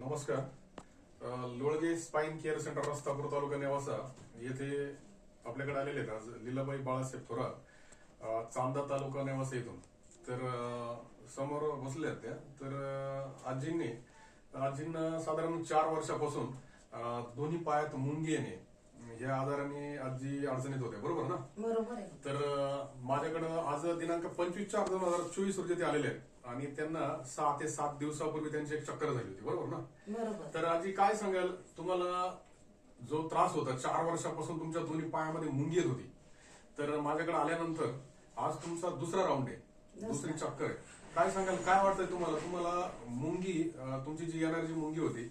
नमस्कार. Lolage spine care centre Rastapur taluka Nevasa येथे आपल्याकडे आलेले आहेत. आज लीलाबाई बाळासाहेब थोरात चांदा तालुका नेवासा येथून तर समोर बसले आहेत त्या. तर आजींनी आजींना साधारण चार वर्षापासून दोन्ही पायात मुंगी येणे या आजाराने आजी अडचणीत होत्या बरोबर ना? बरोबर आहे. तर माझ्याकडं आज दिनांक पंचवीस चार दोन हजार चोवीस रोजी ते आलेले आहेत. आणि त्यांना सहा ते सात दिवसापूर्वी त्यांची एक चक्कर झाली होती. बरोबर ना? बरोबर. तर आजी काय सांगाल? तुम्हाला जो त्रास होता चार वर्षापासून तुमच्या दोन्ही पायामध्ये मुंगी येत होती. तर माझ्याकडे आल्यानंतर आज तुमचा दुसरा राऊंड आहे. दुसरी. चक्कर आहे. काय सांगाल? काय वाटतंय तुम्हाला? तुम्हाला मुंगी तुमची जी येणारी जी मुंगी होती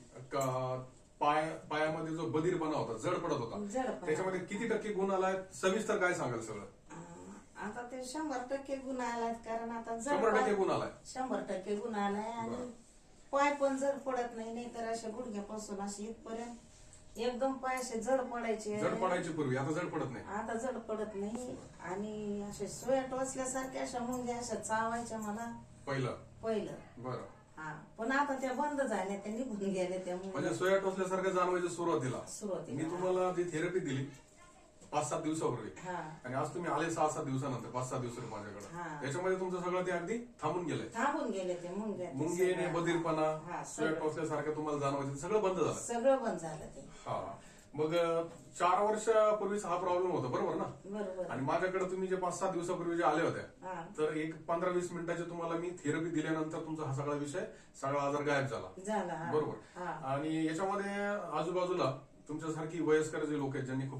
पाय पायामध्ये जो बधीरपणा होता जड पडत होता जडपणा. त्याच्यामध्ये किती टक्के गुण आलाय सविस्तर काय सांगाल सगळं? अं, आता ते शंभर टक्के गुण आलाय कारण आता जड शंभर टक्के पाय- गुण आलाय. शंभर टक्के गुण आलाय आणि बरं. पाय पण जड पडत नाही नाही तर अशा गुडघ्यापासून असे इथपर्यंत एकदम पाय असे जड पडायचे. जड पडायची पूर्वी आता जड पडत नाही. आता जड पडत नाही आणि असे सोया टोचल्यासारख्या अशा मुंग्या अशा चावायच्या मला. पहिलं. पहिलं. बरं. हा. पण आता त्या बंद झाल्या त्या निघून गेल्या त्या म्हणजे सोया टोचल्यासारखं जाणवायचं सुरुवातीला. सुरुवातीला. मी तुम्हाला जी थेरपी दिली पाच सात दिवसापूर्वी. हा. आणि आज तुम्ही आले सहा सात दिवसानंतर पाच सात दिवसांनी माझ्याकडे. त्याच्यामध्ये तुमचं सगळं ते अगदी थांबून गेलंय. थांबून गेले ते मुंग्या मुंगी येणे. बधीरपणा हा, सोया सगळं. टोचल्यासारखं तुम्हाला जाणवायचं ते सगळं बंद झालं. सगळं बंद झालं ते. हा. मग चार वर्षापूर्वीच हा प्रॉब्लेम होता बरोबर ना? बरोबर. आणि माझ्याकडे तुम्ही जे पाच सात दिवसापूर्वी जे आले होते हा. तर एक पंधरा वीस मिनिटाचे तुम्हाला मी थेरपी दिल्यानंतर तुमचा हा सगळा विषय सगळा आजार गायब झाला. झाला हा. बरोबर. हा. आणि याच्यामध्ये आजूबाजूला तुमच्यासारखी वयस्कर जे लोक आहेत ज्यांनी खूप